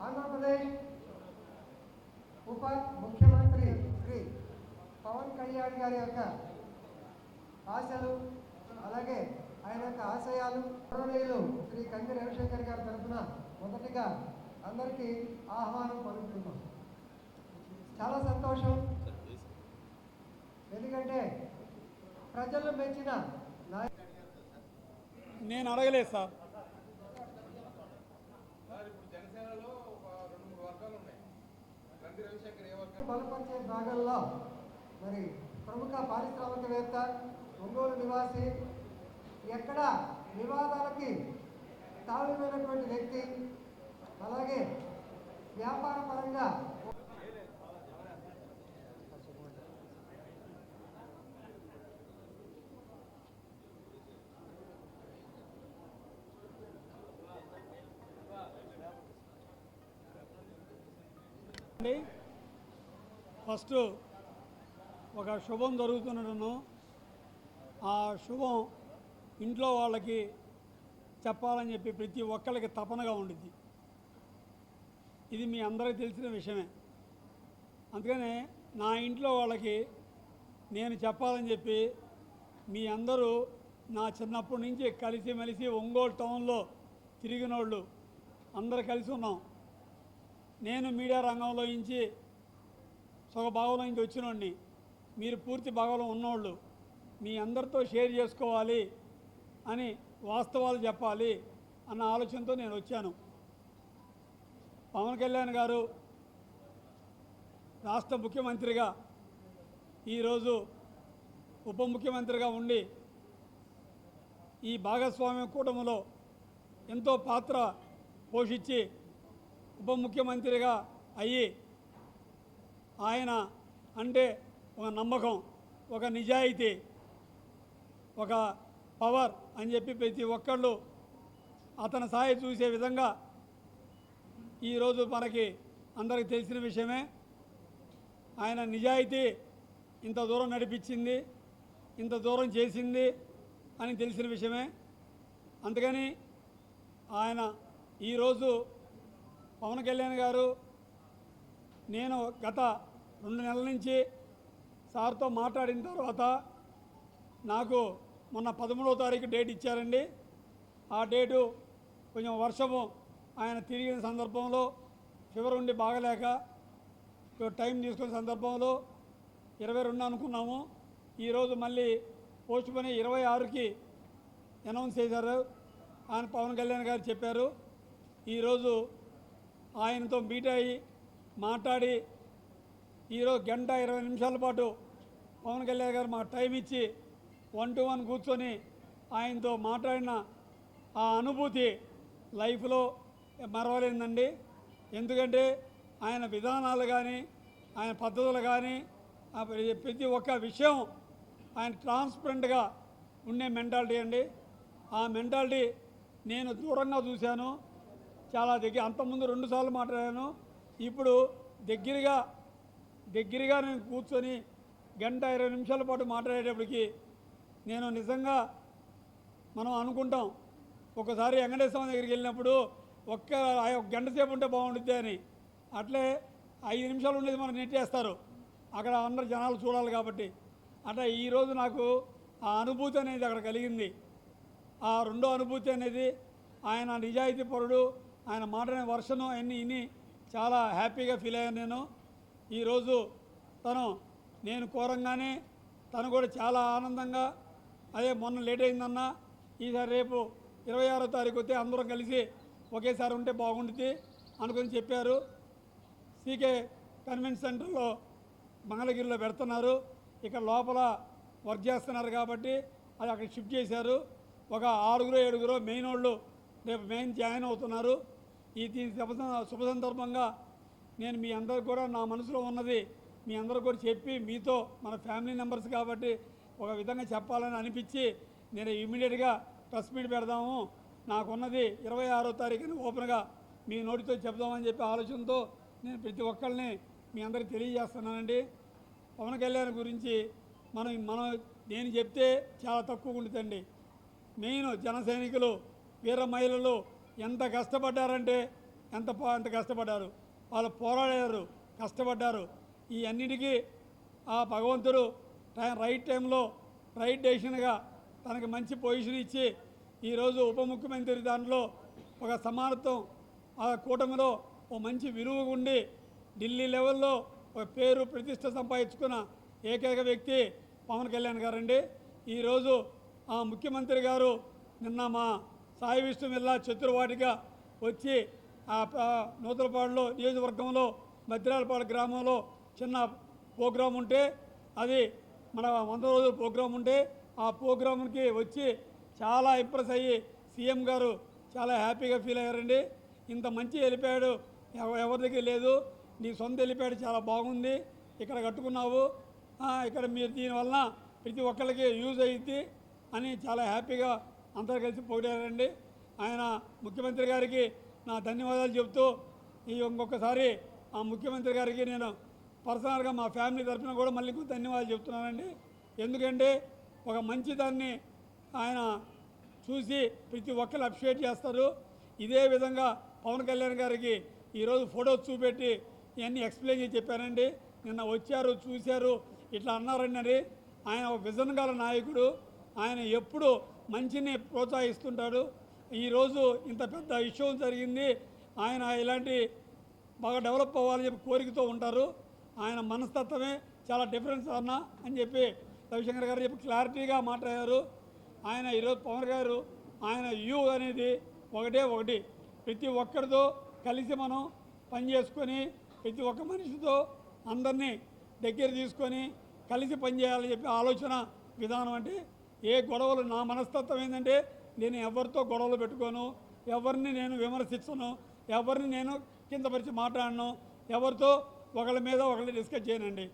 ఆంధ్రప్రదేశ్ ఉప ముఖ్యమంత్రి శ్రీ పవన్ కళ్యాణ్ గారి యొక్క ఆశలు అలాగే ఆయన యొక్క ఆశయాలు గౌరవనీయులు శ్రీ కంది రవిశంకర్ గారి తరఫున మొదటిగా అందరికీ ఆహ్వానం పలుకుతున్నాం. చాలా సంతోషం. ఎందుకంటే ప్రజలు మెచ్చిన నేను అడగలేదు సార్ ఇప్పుడు జనసేనలో ఒక రెండు మూడు వర్గాలు ఉన్నాయి కంది రవిశంకర్ ఏ వర్గం బలపరిచే భాగంలో మరి ప్రముఖ పారిశ్రామికవేత్త ఒంగోలు నివాసి ఎక్కడ వివాదాలకి తావిమైనటువంటి వ్యక్తి అలాగే వ్యాపార పరంగా అండి ఫస్ట్ ఒక శుభం జరుగుతున్నట్టును ఆ శుభం ఇంట్లో వాళ్ళకి చెప్పాలని చెప్పి ప్రతి ఒక్కరికి తపనగా ఉండిద్ది. ఇది మీ అందరికీ తెలిసిన విషయమే. అందుకనే నా ఇంట్లో వాళ్ళకి నేను చెప్పాలని చెప్పి మీ అందరూ నా చిన్నప్పటి నుంచి కలిసి మెలిసి ఒంగోలు టౌన్లో తిరిగినోళ్ళు అందరు కలిసి ఉన్నాం. నేను మీడియా రంగంలో నుంచి సగ భాగంలో నుంచి వచ్చినోడిని. మీరు పూర్తి భాగంలో ఉన్నోళ్ళు మీ అందరితో షేర్ చేసుకోవాలి అని వాస్తవాలు చెప్పాలి అన్న ఆలోచనతో నేను వచ్చాను. పవన్ కళ్యాణ్ గారు రాష్ట్ర ముఖ్యమంత్రిగా ఈరోజు ఉప ముఖ్యమంత్రిగా ఉండి ఈ భాగస్వామ్య కూటమిలో ఎంతో పాత్ర పోషించి ఉప ముఖ్యమంత్రిగా అయ్యి ఆయన అంటే ఒక నమ్మకం ఒక నిజాయితీ ఒక పవర్ అని చెప్పి ప్రతి ఒక్కళ్ళు అతని సాయి చూసే విధంగా ఈరోజు మనకి అందరికి తెలిసిన విషయమే. ఆయన నిజాయితీ ఇంత దూరం నడిపించింది ఇంత దూరం చేసింది అని తెలిసిన విషయమే. అందుకని ఆయన ఈరోజు పవన్ కళ్యాణ్ గారు నేను గత రెండు నెలల నుంచి సార్తో మాట్లాడిన తర్వాత నాకు మొన్న పదమూడవ తారీఖు డేట్ ఇచ్చారండి. ఆ డేటు కొంచెం వర్షము ఆయన తిరిగిన సందర్భంలో ఫీవర్ ఉండి బాగలేక టైం తీసుకున్న సందర్భంలో ఇరవై రెండు అనుకున్నాము. ఈరోజు మళ్ళీ పోస్ట్ పోని ఇరవై ఆరుకి అనౌన్స్ చేశారు. ఆయన పవన్ కళ్యాణ్ గారు చెప్పారు. ఈరోజు ఆయనతో మీట్ అయ్యి మాట్లాడి ఈరోజు గంట ఇరవై నిమిషాల పాటు పవన్ కళ్యాణ్ గారు మాకు టైం ఇచ్చి వన్ టు వన్ కూర్చొని ఆయనతో మాట్లాడిన ఆ అనుభూతి లైఫ్లో మరవలేదండి. ఎందుకంటే ఆయన విధానాలు కానీ ఆయన పద్ధతులు కానీ ప్రతి- ప్రతి ఒక్క విషయం ఆయన ట్రాన్స్పరెంట్గా ఉండే మెంటాలిటీ అండి. ఆ మెంటాలిటీ నేను దూరంగా చూశాను. చాలా దగ్గర అంతకుముందు రెండుసార్లు మాట్లాడాను. ఇప్పుడు దగ్గరగా దగ్గరగా నేను కూర్చొని గంట ఇరవై నిమిషాల పాటు మాట్లాడేటప్పటికి నేను నిజంగా మనం అనుకుంటాం ఒకసారి వెంకటేశ్వర దగ్గరికి వెళ్ళినప్పుడు ఒక్క ఒక గంట సేపు ఉంటే బాగుంటుంది అని. అట్లే ఐదు నిమిషాలు ఉండేది మనం నెట్టేస్తారు అక్కడ అందరు జనాలు చూడాలి కాబట్టి. అట్లా ఈరోజు నాకు ఆ అనుభూతి అనేది అక్కడ కలిగింది. ఆ రెండో అనుభూతి అనేది ఆయన నిజాయితీ పరుడు ఆయన మాట్లాడిన వర్షను అన్నీ ఇన్ని చాలా హ్యాపీగా ఫీల్ అయ్యాను నేను. ఈరోజు తను నేను కోరంగానే తను కూడా చాలా ఆనందంగా అదే మొన్న లేట్ అయిందన్నా ఈసారి రేపు ఇరవై ఆరో తారీఖు వస్తే అందరం కలిసి ఒకేసారి ఉంటే బాగుంటుంది అనుకుని చెప్పారు. సీకే కన్వెన్షన్ సెంటర్లో మంగళగిరిలో పెడుతున్నారు. ఇక్కడ లోపల వర్క్ చేస్తున్నారు కాబట్టి అది అక్కడ షిఫ్ట్ చేశారు. ఒక ఆరుగురు ఏడుగురు మెయిన్ వాళ్ళు రేపు మెయిన్ జాయిన్ అవుతున్నారు. ఈ దీని శుభ శుభ సందర్భంగా నేను మీ అందరికి కూడా నా మనసులో ఉన్నది మీ అందరు కూడా చెప్పి మీతో మన ఫ్యామిలీ మెంబర్స్ కాబట్టి ఒక విధంగా చెప్పాలని అనిపించి నేను ఇమీడియట్గా ప్రెస్ మీట్ పెడదాము. నాకున్నది ఇరవై ఆరో తారీఖున ఓపెన్గా మీ నోటితో చెప్దామని చెప్పి ఆలోచనతో నేను ప్రతి ఒక్కరిని మీ అందరికి తెలియజేస్తున్నానండి. పవన్ కళ్యాణ్ గురించి మనం మనం నేను చెప్తే చాలా తక్కువ ఉంటుందండి. మెయిన్ జన సైనికులు వీర మహిళలు ఎంత కష్టపడ్డారంటే ఎంత ఎంత కష్టపడ్డారు? వాళ్ళు పోరాడారు కష్టపడ్డారు. ఈ అన్నిటికీ ఆ భగవంతుడు రైట్ టైంలో రైట్ డెసిషన్గా తనకి మంచి పొజిషన్ ఇచ్చి ఈరోజు ఉప ముఖ్యమంత్రి దాంట్లో ఒక సమానత్వం ఆ కూటమిలో ఓ మంచి విలువ ఉండి ఢిల్లీ లెవెల్లో ఒక పేరు ప్రతిష్ట సంపాదించుకున్న ఏకైక వ్యక్తి పవన్ కళ్యాణ్ గారండి. ఈరోజు ఆ ముఖ్యమంత్రి గారు నిన్న మా సాయి విష్ణు మిల్లా చతుర్వాటిగా వచ్చి ఆ నూతలపాడులో నియోజకవర్గంలో మద్రాలపాడు గ్రామంలో చిన్న ప్రోగ్రాం ఉంటే అది మన వంద రోజుల ప్రోగ్రాం ఉంటే ఆ ప్రోగ్రాంకి వచ్చి చాలా ఇంప్రెస్ అయ్యి సీఎం గారు చాలా హ్యాపీగా ఫీల్ అయ్యారండి. ఇంత మంచి వెళ్ళిపోయాడు ఎవరి దగ్గర లేదు. నీ సొంత వెళ్ళిపోయాడు చాలా బాగుంది. ఇక్కడ కట్టుకున్నావు. ఇక్కడ మీరు దీనివల్ల ప్రతి ఒక్కరికి యూజ్ అయ్యింది అని చాలా హ్యాపీగా అందరు కలిసి పొగిడారండి ఆయన ముఖ్యమంత్రి గారికి నా ధన్యవాదాలు చెబుతూ ఈ ఇంకొకసారి ఆ ముఖ్యమంత్రి గారికి నేను పర్సనల్గా మా ఫ్యామిలీ తరఫున కూడా మళ్ళీ ధన్యవాదాలు చెప్తున్నానండి ఎందుకంటే ఒక మంచి దాన్ని ఆయన చూసి ప్రతి ఒక్కరు అప్రిషియేట్ చేస్తారు. ఇదే విధంగా పవన్ కళ్యాణ్ గారికి ఈరోజు ఫొటోస్ చూపెట్టి ఇవన్నీ ఎక్స్ప్లెయిన్ చేసి చెప్పానండి. నిన్న వచ్చారు చూశారు ఇట్లా అన్నారండి. అని ఆయన ఒక విజన్ గల నాయకుడు. ఆయన ఎప్పుడు మంచిని ప్రోత్సహిస్తుంటాడు. ఈరోజు ఇంత పెద్ద ఇష్యూ జరిగింది. ఆయన ఇలాంటి బాగా డెవలప్ అవ్వాలని చెప్పి కోరికతో ఉంటారు. ఆయన మనస్తత్వమే చాలా డిఫరెన్స్ అన్న అని చెప్పి రవిశంకర్ గారు చెప్పి క్లారిటీగా మాట్లాడారు. ఆయన ఈరోజు పవన్ గారు ఆయన యూ అనేది ఒకటే ఒకటి. ప్రతి ఒక్కరితో కలిసి మనం పని చేసుకొని ప్రతి ఒక్క మనిషితో అందరినీ దగ్గర తీసుకొని కలిసి పనిచేయాలని చెప్పి ఆలోచన విధానం అంటే ఏ గొడవలు నా మనస్తత్వం ఏంటంటే నేను ఎవరితో గొడవలు పెట్టుకోను ఎవరిని నేను విమర్శించను ఎవరిని నేను కిందపరిచి మాట్లాడను ఎవరితో ఒకళ్ళ మీద ఒకళ్ళు డిస్కస్ చేయనండి.